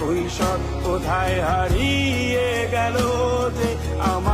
কৈশোর কোথায় হারিয়ে গেল যে আমার